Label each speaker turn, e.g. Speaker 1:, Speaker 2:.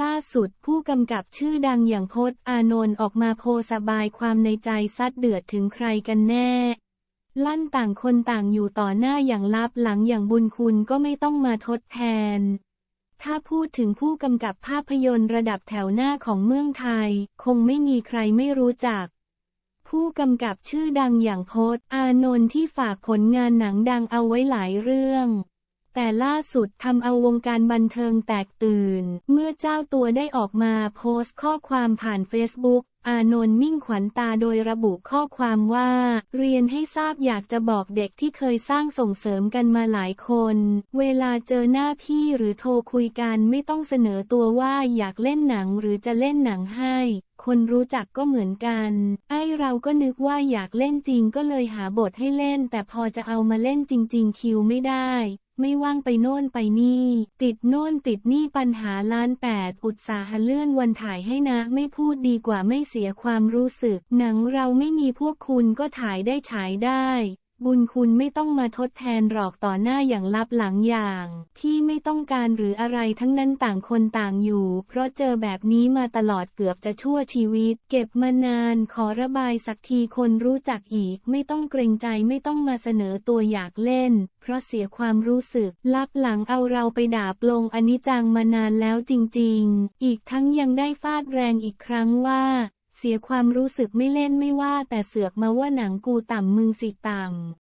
Speaker 1: ล่าสุดผู้กำกับชื่อดังอย่างพจน์อานนท์ออกมาโพสบายความในใจซัดเดือดถึงใครกันแน่ ลั่นต่างคนต่างอยู่ต่อหน้าอย่างลับหลังอย่างบุญคุณก็ไม่ต้องมาทดแทน ถ้าพูดถึงผู้กำกับภาพยนตร์ระดับแถวหน้าของเมืองไทย คงไม่มีใครไม่รู้จัก ผู้กำกับชื่อดังอย่างพจน์อานนท์ที่ฝากผลงานหนังดังเอาไว้หลายเรื่อง แต่ล่าสุดทำเอาวงการบันเทิงแตกตื่น เมื่อเจ้าตัวได้ออกมาโพสต์ข้อความผ่านเฟซบุ๊กอานนท์มิ่งขวัญตาโดยระบุข้อความว่า เรียนให้ทราบอยากจะบอกเด็กที่เคยสร้างส่งเสริมกันมาหลายคน เวลาเจอหน้าพี่หรือโทรคุยกันไม่ต้องเสนอตัวว่าอยากเล่นหนังหรือจะเล่นหนังให้ คนรู้จักก็เหมือนกัน ไอเราก็นึกว่าอยากเล่นจริงก็เลยหาบทให้เล่น แต่พอจะเอามาเล่นจริง ๆ คิวไม่ได้ ไม่ว่างไปโน่นไปนี่ ติดโน่นติดนี่ปัญหาล้านแปดอุตสาหเลื่อนวันถ่ายให้นะ ไม่พูดดีกว่าไม่เสียความรู้สึก หนังเราไม่มีพวกคุณก็ถ่ายได้ฉายได้ บุญคุณไม่ต้องมาทดแทนหรอกต่อหน้าอย่างลับหลังอย่าง ที่ไม่ต้องการหรืออะไรทั้งนั้นต่างคนต่างอยู่ เพราะเจอแบบนี้มาตลอดเกือบจะชั่วชีวิต เก็บมานานขอระบายสักทีคนรู้จักอีก ไม่ต้องเกรงใจไม่ต้องมาเสนอตัวอยากเล่น เพราะเสียความรู้สึก ลับหลังเอาเราไปด่าปลงอนิจจังมานานแล้วจริง ๆ อีกทั้งยังได้ฟาดแรงอีกครั้งว่า เสียความรู้สึกไม่เล่นไม่ว่าแต่เสือกมาว่าหนังกูต่ำมึงสิต่ำ